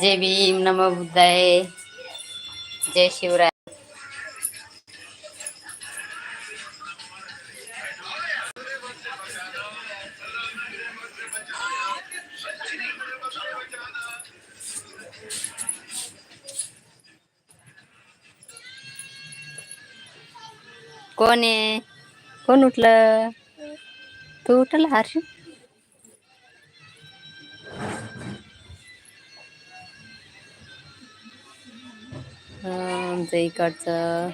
जय भीम नम बुद्धाय जय शिवराय। कोण आहे? कोण उठलं? तू उठल हर्ष? आमचं इकडचं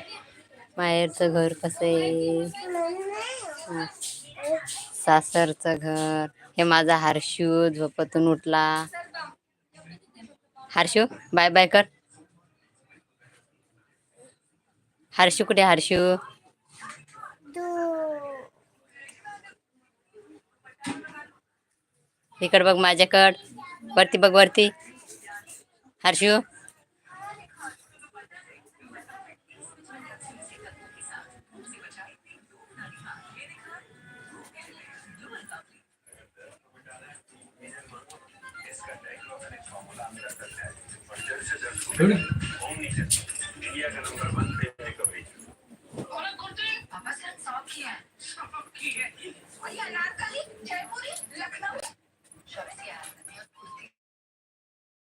माहेरचं घर कसं आहे? सासरचं घर. हे माझा हर्षू झोपतून उठला. हर्षू बाय बाय कर. हर्षू कुठे हर्षू? इकडं बग माझ्याकडं वरती बग वरती हर्षू इंडिया का नंबर वन है। और ये अनारकली, जयपुरी, लखनऊ।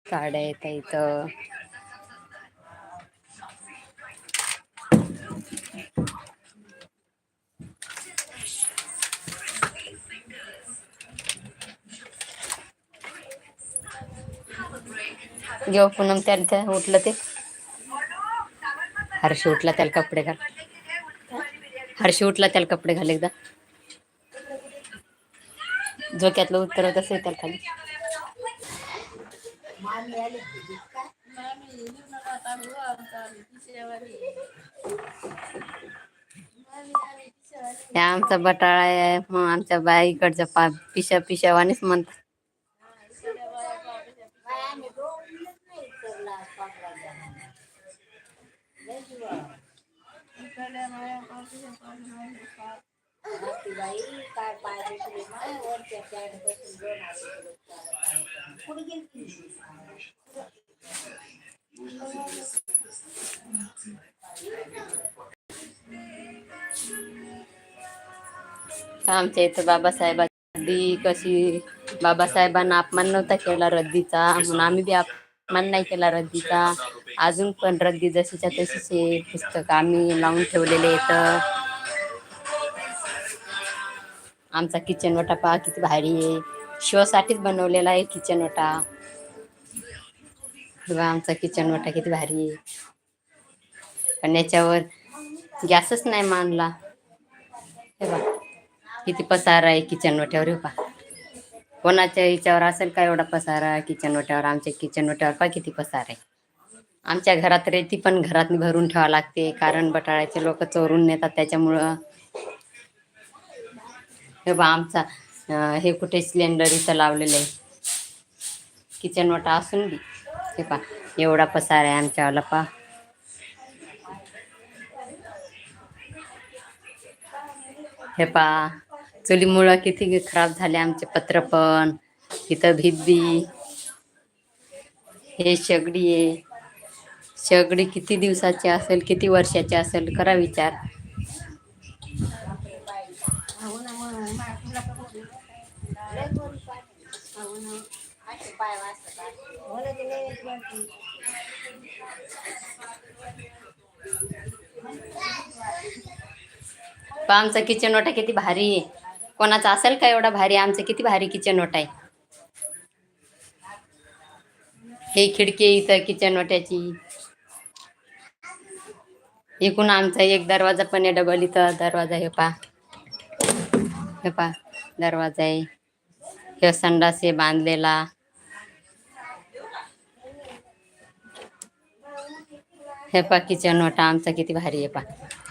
साड्या येत इथं. घेऊ पूनम त्याला उठलं ते. हर्ष उठला त्याला कपडे घाल. हर्ष उठला त्याला कपडे घाल एकदा. झोक्यातलं उत्तर तसं येतात खाली? हे आमचा बटाळा आहे. मग आमच्या बाईकडच्या पा पिशा पिशावानीच म्हणतात. आमच्या इथं बाबासाहेबांची रद्दी कशी? बाबासाहेबांना अपमान नव्हता केला रद्दीचा म्हणून आम्ही बी अपमान नाही केला रद्दीचा. अजून पण रद्दी जशीच्या तशीच हे पुस्तक आम्ही लावून ठेवलेले इथं आमचा किचन वटा पहा किती भारी आहे. शो बनवलेला आहे किचन वटा. बघा आमचा किचन वटा किती भारी आहे. पण याच्यावर गॅसच नाही मानला. हे बा किती पसारा आहे किचन वट्यावर हे पहा. कोणाच्या याच्यावर असेल का एवढा पसारा किचन वट्यावर? आमच्या किचन वट्यावर पहा किती पसारा आहे. आमच्या घरात रेती पण घरात भरून ठेवावं लागते कारण बटाळ्याचे लोक चोरून नेतात त्याच्यामुळं हे बा आमचा हे कुठे सिलेंडर इथं लावलेलं आहे. किचन वाटा असून बी. हे पा एवढा पसार आहे आमच्यावाला पा हे पा चुलीमुळं किती खराब झाले आमचे पत्र पण. इथं भिद्दी हे शेगडी आहे. शेगडी किती दिवसाची असेल किती वर्षाची असेल करा विचार पण आमचा किचन ओटा किती भारी आहे. कोणाचा असेल का एवढा भारी? आमचं किती भारी किचन ओटा आहे. हे खिडकी इथं किचन ओट्याची एकूण आमचा एक दरवाजा पण आहे डबल इथं. दरवाजा हे पा हे पा दरवाजा आहे. हे संडास आहे बांधलेला. हे पा किचन होता आमचा किती भारी आहे पा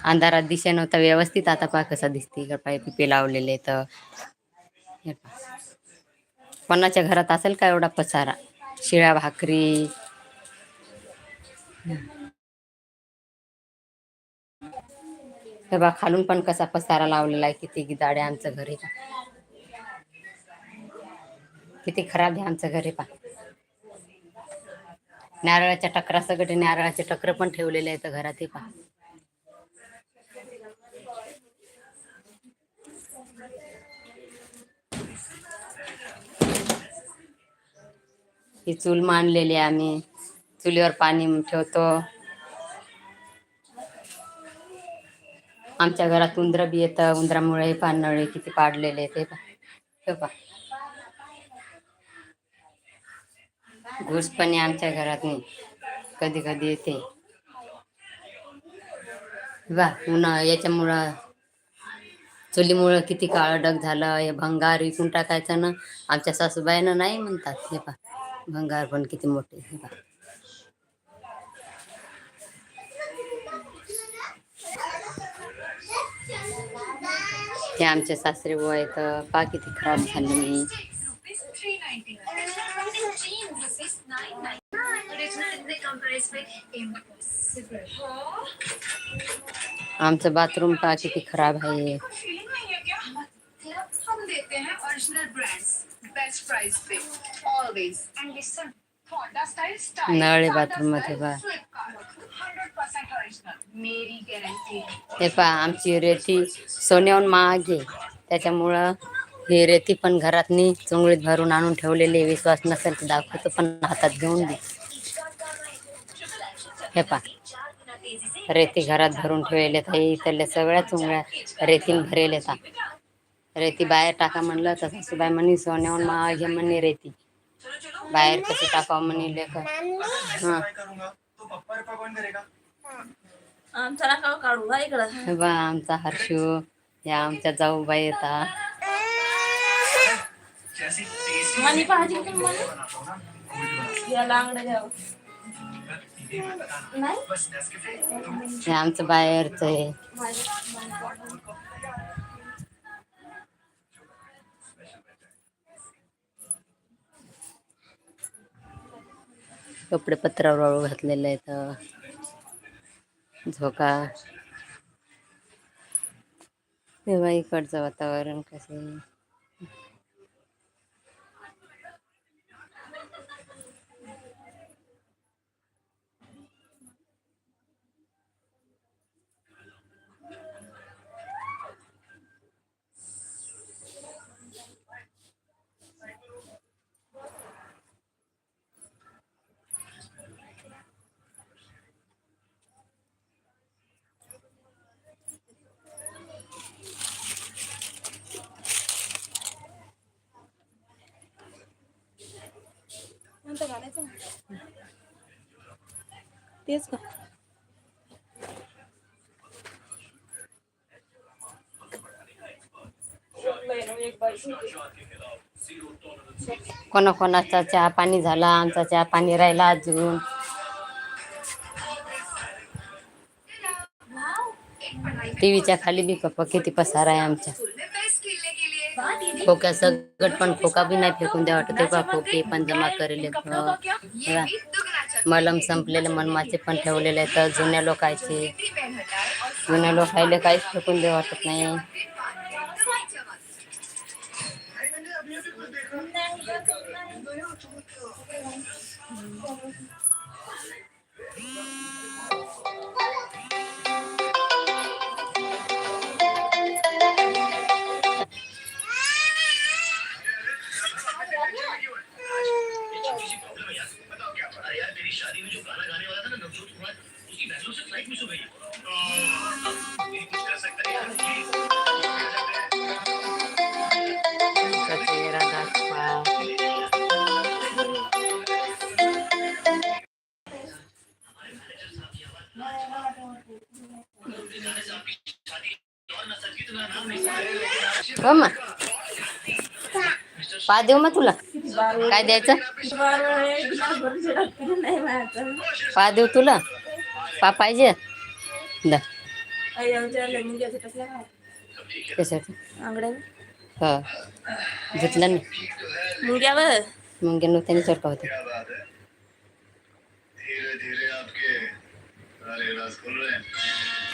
अंधारात दिसे नव्हता व्यवस्थित आता पा कसा दिसते इकडे पाय पिपे लावलेले तर हे पा कोणाच्या घरात असेल का एवढा पसारा? शिळ्या भाकरी. हे बा खालून पण कसा पसारा लावलेला आहे किती गिदाडे आमचं घर आहे किती खराब आहे आमचं घर आहे पा नारळाच्या टकरा सगळे नारळाचे टकर पण ठेवलेले आहेत घरात हे पा ही चूल मांडलेली आहे आम्ही. चुलीवर पाणी ठेवतो. आमच्या घरात उंदर बी येतं उंदरामुळे पानळे किती पाडलेले ते पा हे घुस पण आमच्या घरात नाही कधी कधी येते. वा उन्हा याच्यामुळं चुलीमुळं किती काळं डग झालं हे भंगार विकून टाकायचं ना. आमच्या सासूबाईनं नाही म्हणतात हे पा भंगार पण किती मोठे हे पा हे आमचे सासरे बुवा आहेत. पा किती खराब झाले मी आमचं बाथरूम पा किती खराब आहे. नळ नहीं नळे मध्ये बा. हे पहा आमची रेती सोन्याहून महाग आहे. त्याच्यामुळं हे रेती पण घरातनी चुंगळीत भरून आणून ठेवलेली विश्वास नसेल तर दाखवतो पण हातात घेऊन दे. हे पहा रेती घरात भरून ठेवले ताई इथल्या सगळ्या चुंगळ्या रेतीन भरेल येतात रेती बाहेर टाका म्हणलं तर सासूबाई म्हणे सोन्याहून महाग आहे म्हणे रेती. बाहेर कशी टाकावं म्हणे लेकर? हां आमचा नका काढू हा इकडं. बा आमचा हर्षू या आमच्या जाऊबाई येतात मनी मनी बनाता हूँ या लांगडं नाही? हे आमचं बाहेरचं आहे. कपडे पत्रावर वाळू घातलेले आहेत. झोका. तेव्हा इकडचं वातावरण कसं? कोणतं घालायचं तेच का? कोणाकोणाचा चहा पाणी झाला आमचा चहा पाणी राहिला अजून. टीव्हीच्या खाली बी कप किती पसार आहे आमच्या. खोक्या सगळं पण खोका बी नाही फेकून द्या वाटत. बा खोके पण जमा करेले. चल मलम संपलेले मनमाचे पण ठेवलेले आहेत. जुन्या और जुन्या लोकायले काहीच फेकून द्या वाटत नाही. हो मग पा देऊ मग तुला. काय द्यायचं? पा देऊ तुला. पा पाहिजे. दा. त्यासाठी. आंगड्या हो. घेतलं ना मुंग्यावर मग गेलो त्याने चरका होते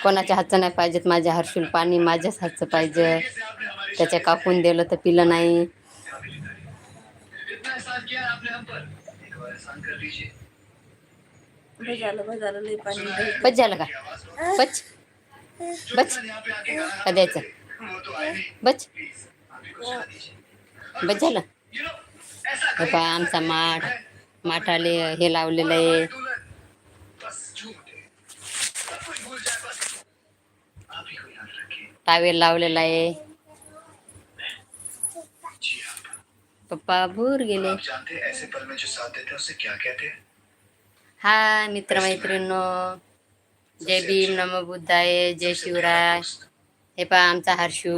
कोणाच्या हातचं नाही पाहिजेत माझ्या हर्षुल पाणी माझ्याच हातचं पाहिजे. त्याच्या कापून दिलं तर पिलं नाही. बस झालं बस झालं लई पाणी दे. बच झालं का? बच बच यहाँ पे आके गाना का द्यायचं. वो तो आए नहीं बच प्लीज आप ही को सुना दीजिए बच झालं. यू नो ऐसा हे पहा आमचा माठ माठाले हे लावलेलं आहे. दुल्हन बस झूठ है सब कुछ भूल जाए बस आप ही को याद रखिए टावेल लावलेला आहे. जी आप पप्पा भूर गेले. आप जानते हैं ऐसे पल में जो साथ देते हैं उसे क्या कहते हैं? हा मित्रमैत्रिणींनो जय भीम नम बुद्धाय जय शिवराय. हे पहा आमचा हर्षू.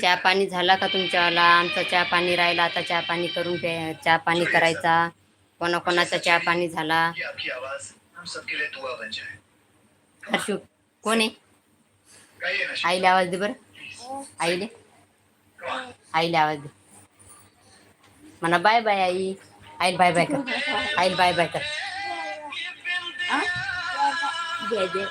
चहा पाणी झाला का तुमच्यावाला? आमचा चहा पाणी राहिला आता चहा पाणी करून चहा पाणी करायचा. कोणाकोणाचा चहा पाणी झाला? हर्षू कोण आहे? आईला आवाज दे बरं. आईले. आईला आवाज दे. म्हणा बाय बाय आई आई बाय बाय कर आईल बाय बाय कर? दे दे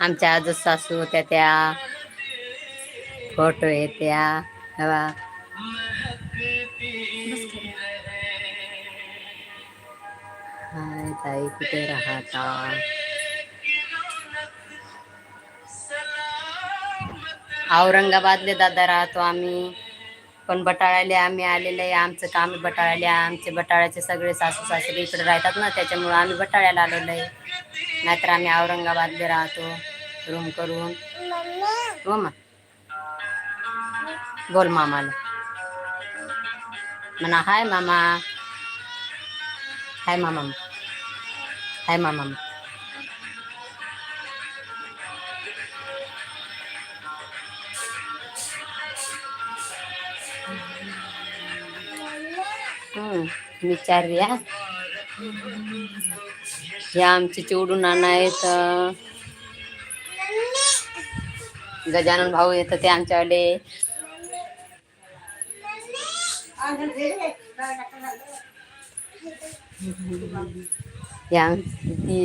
आमच्या आजच सासू होत्या त्या फ़ोटो आहे त्या हवा हाय ताई कुठे राहता औरंगाबादले दादा राहतो आम्ही. पण बटाळ्याले आम्ही आलेले आहे. आमचं काम बटाळ्याले. आमचे बटाळ्याचे सगळे सासू सासरे इकडे राहतात ना त्याच्यामुळं आम्ही बटाळ्याला आलेलो आहे. नाहीतर आम्ही औरंगाबादले राहतो रूम करून. हो मा. बोल मामाला. म्हणा हाय मामा. हाय मामा. हाय मामा. हम्म विचार हे आमचे चिवडू नाना आहेत गजानन भाऊ येत ते आमच्याकडे. या ती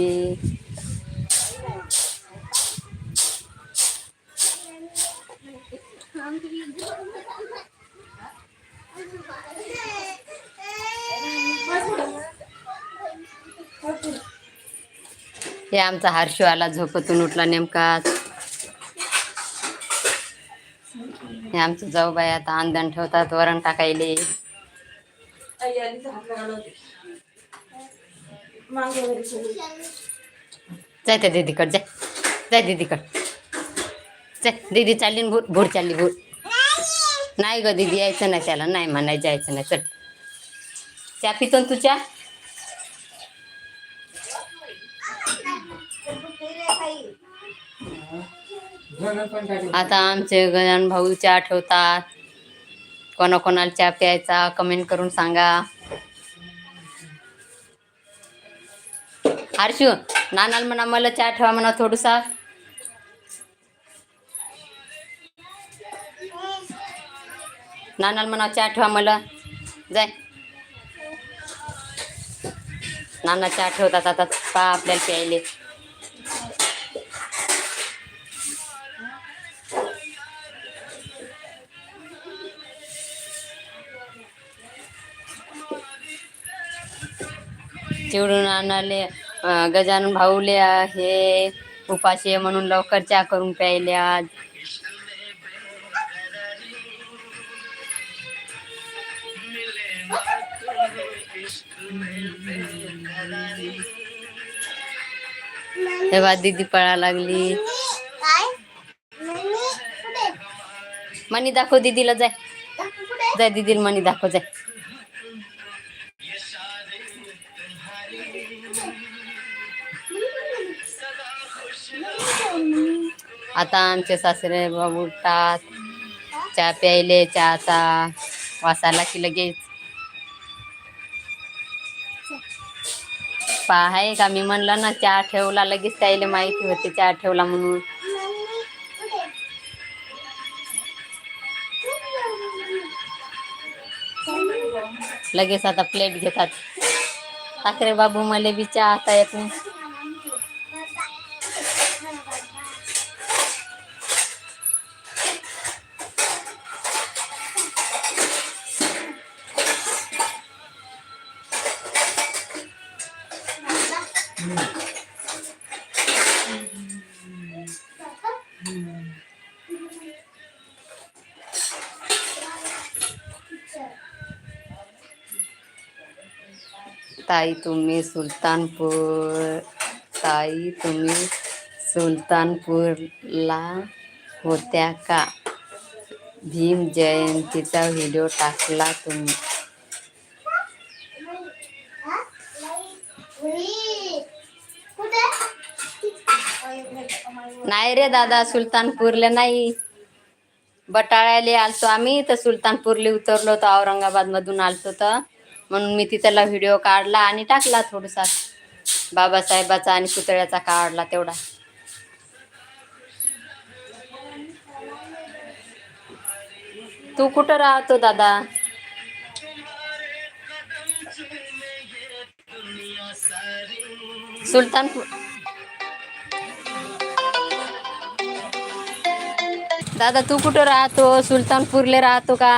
हे आमचा हर्षू आला झोपतून उठला नेमकाच हे आमचं जाऊ बाई आता आंदण ठेवतात वरण टाकायले. जाय त्या दीदीकड जाय. जाय दीदीकड. जाय दीदी चालली ना भूर भूर चालली भूर. नाही ग दीदी यायचं नाही त्याला नाही म्हणाय जायचं नाही. चल. चहा पितो तू चहा? आता आमचे गजान भाऊ चहा ठेवतात. कोणाकोणाला चहा प्यायचा कमेंट करून सांगा. हर्षू नानाला म्हणा मला चहा ठेवा म्हणा थोडसा. नानाला म्हणा चहा ठेवा मला. जाय. नाना चहा ठेवतात आता पा आपल्याला प्यायले. चिवडून आणाले गजानन भाऊले हे उपाशी म्हणून लवकर चहा करून प्यायले आज तेव्हा दीदी पळा लागली. मनी दाखव दीदीला जाय. जाय दीदीला मनी दाखव जाय. आता आमचे सासरे बाबू उठतात. चहा प्यायले चहाचा वासाला की लगेच. आहे का? मी म्हणलं ना चहा ठेवला लगेच त्याला माहिती होती चहा ठेवला म्हणून. लगेच आता प्लेट घेतात. ठाकरे बाबू मला बी चहा आता येत नाही ताई तुम्ही सुलतानपूर ताई तुम्ही सुलतानपूरला होत्या का? भीम जयंतीचा व्हिडिओ टाकला तुम्ही. नाही रे दादा सुलतानपूरला नाही. बटाळ्याला आलतो आम्ही तर सुलतानपूरला उतरलो होतो औरंगाबाद मधून आलतो तर. म्हणून मी तिथला व्हिडिओ काढला आणि टाकला थोडासा. बाबासाहेबाचा आणि पुतळ्याचा काढला तेवढा. तू कुठं राहतो दादा? सुलतानपूर. दादा तू कुठं राहतो? सुलतानपूरला राहतो का?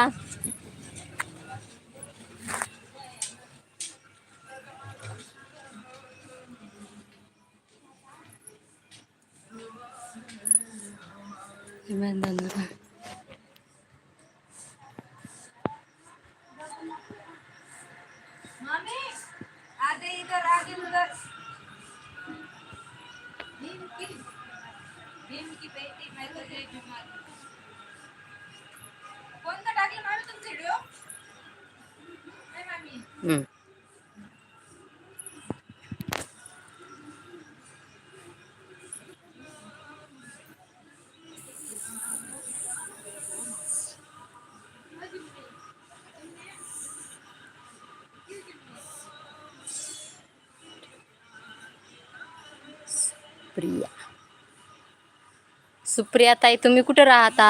मम्मी आधे इधर आगे सुप्रिया ताई तुम्ही कुठे राहता?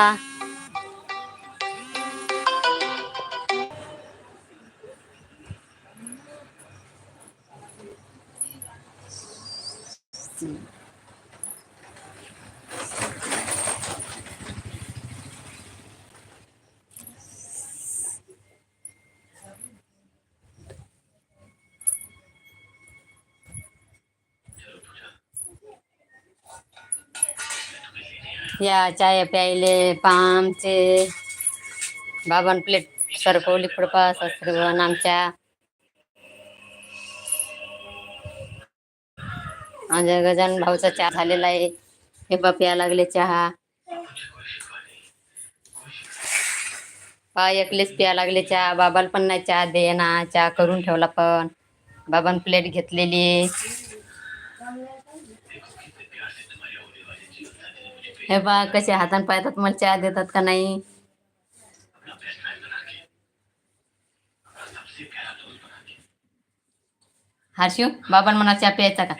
या चाय प्यायले पामचे. बाबान प्लेट सरकवली पुढपा सासरेवन आमच्या. माझ्या गजान भाऊचा चहा झालेला आहे. हे बाप या लागले चहा. पा एकलेच प्या लागले चहा. बाबाला पण नाही चहा दे ना चहा करून ठेवला पण. बाबान प्लेट घेतलेली हे बा कसे हातान पायतात मला चहा देतात का नाही? अपना बेस्ट हर्षू म्हणा चहा प्यायचा का?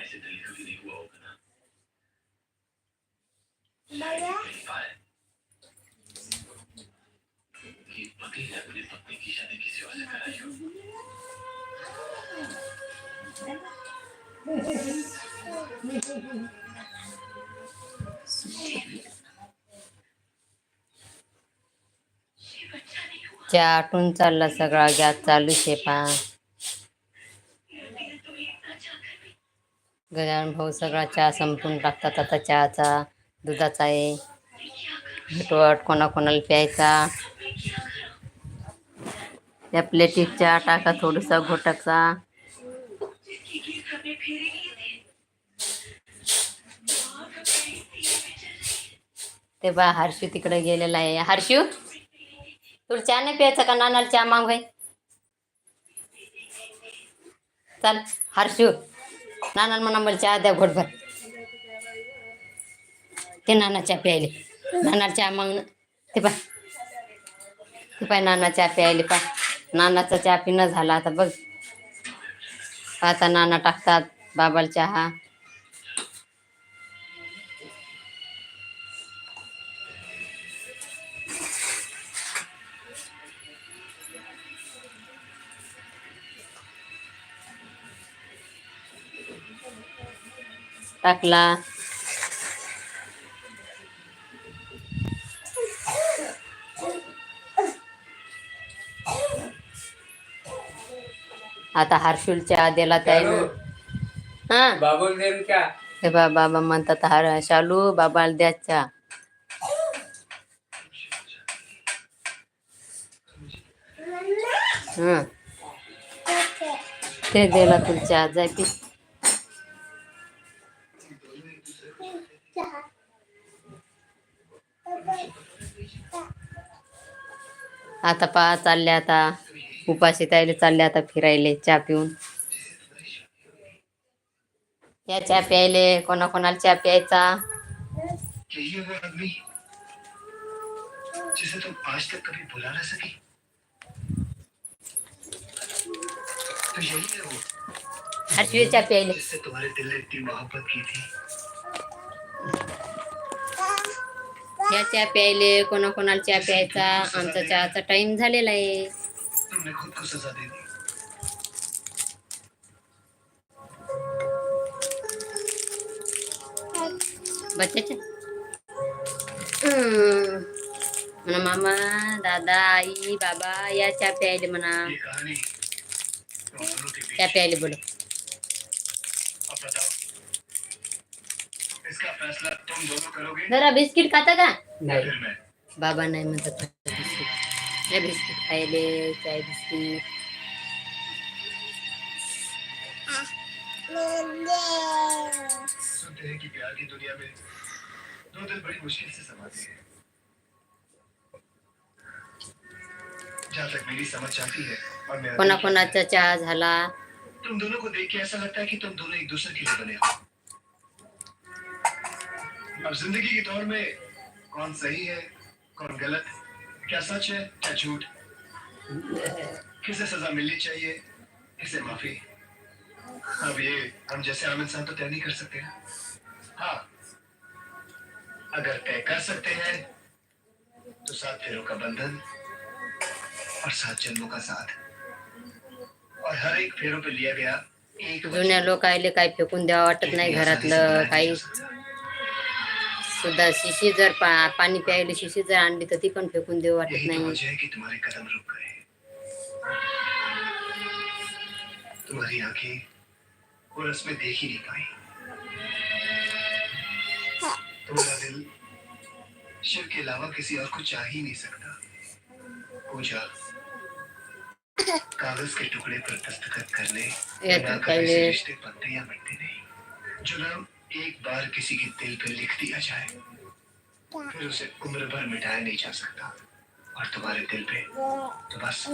चहा आटून चालला सगळा गॅस चालू शे पा. गजानन भाऊ सगळा चहा संपून टाकतात आता चहाचा दुधाचा आहे. भटवट कोणाकोणाला प्यायचा. त्या प्लेटीत चहा टाका थोडासा घोटाचा. ते बा हर्षू तिकडे गेलेला आहे. हर्षू? तुला चहा नाही प्यायचा का नानाला चहा माग भाई चल हर्षू. नानाला म्हणा मला चहा द्या घोटभर. ते नाना चहा प्यायले. नाना चहा मागणं ते पाय ते पाय नाना चहा प्यायले. पाय नानाचा चहा पिणं झाला. आता बघ. आता नाना टाकतात बाबाला चहा. टाकला. आता हर्षुलच्या आद्याला त्यानं हा? हे बाबा म्हणतात हर शालू बाबाला द्याच्या हं. ते दिला तुमच्या आज आहे पी आता पा चालले आता. उपाशी ताईले चालले आता फिरायले चहा पिऊन. या चहा प्यायले कोणाकोणाला चहा प्यायचा? यही चहा प्यायले. तुम्हारे दिल ने इतनी मोहब्बत की थी या चहा प्यायले कोणा कोणाला चहा प्यायचा आमचा चहाचा टाइम झालेला आहे. म्हणा मामा दादा आई बाबा या चहा प्यायले म्हणा. चहा प्यायले बोलो फैसला तुम दोनों करोगे? जरा बिस्किट खाता का या नाही। मैं बाबा नाही म्हणतात बिस्किट। नाही बिस्किट खायले चाय बिस्किट। सुनते हैं कि प्यार की दुनिया में दो दिल बड़ी मुश्किल से समाते हैं। जहाँ तक मेरी समझ आती है और मेरा दिल कोणाचा चहा झाला। तुम दोनों को देख के ऐसा लगता है कि तुम दोनों एक दूसरे के लिए बने हो। अब ज़िंदगी के दौर में कौन सही है कौन गलत क्या सच है क्या झूठ? किसे सजा मिलनी चाहिए किसे माफ़ी? अब ये हम जैसे आम इंसान तो तय नहीं कर सकते हैं हाँ अगर तय कर सकते हैं तो सात फेरों का बंधन और सात जन्मों का साथ। और हर एक फेरों पे लिया गया जुन्या लोक आले काही फेकून द्यावं वाटत नाही घरातलं काही सुद्धा शिशी जर पा पाणी प्यायला शिशी जर आणली तर ती पण फेकून देऊ वाटत नाही. वो रस्में देख ही नहीं पाई। तुम्हारा दिल शिव के अलावा किसी और को चाह ही नहीं सकता। पूजा कागज के टुकड़े पर दस्तखत करने तो कभी रिश्ते बनते या मिटते नहीं। जो नाम एक बार किसी के दिल पे लिख दिया जाए फिर उसे उम्र भर मिटाया नहीं जा सकता। और तुम्हारे दिल पे तो बस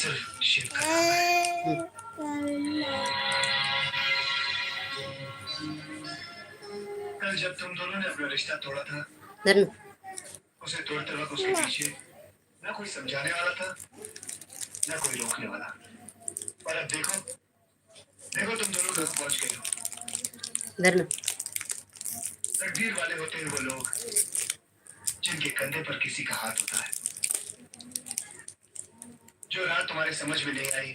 सिर्फ़ शिव का है। कल जब तुम दोनों ने अपना रिश्ता तोड़ा था उसे तोड़ते वक्त उसके पीछे न कोई समझाने वाला था न कोई रोकने वाला। और अब देखो देखो तुम दोनों कहाँ पहुँच गए हो। जर न. तकदीर वाले होते हैं वो लोग जिनके कंधे पर किसी का हाथ होता है। जो राह तुम्हारे समझ में नहीं आई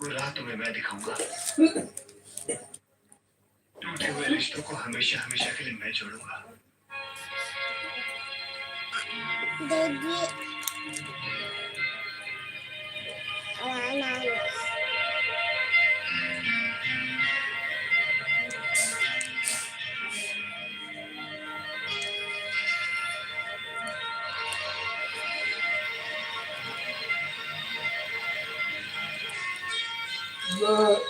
वो राह तुम्हें मैं दिखाऊँगा। टूटे हुए रिश्तों को हमेशा हमेशा के लिए मैं जोड़ूँगा। ब-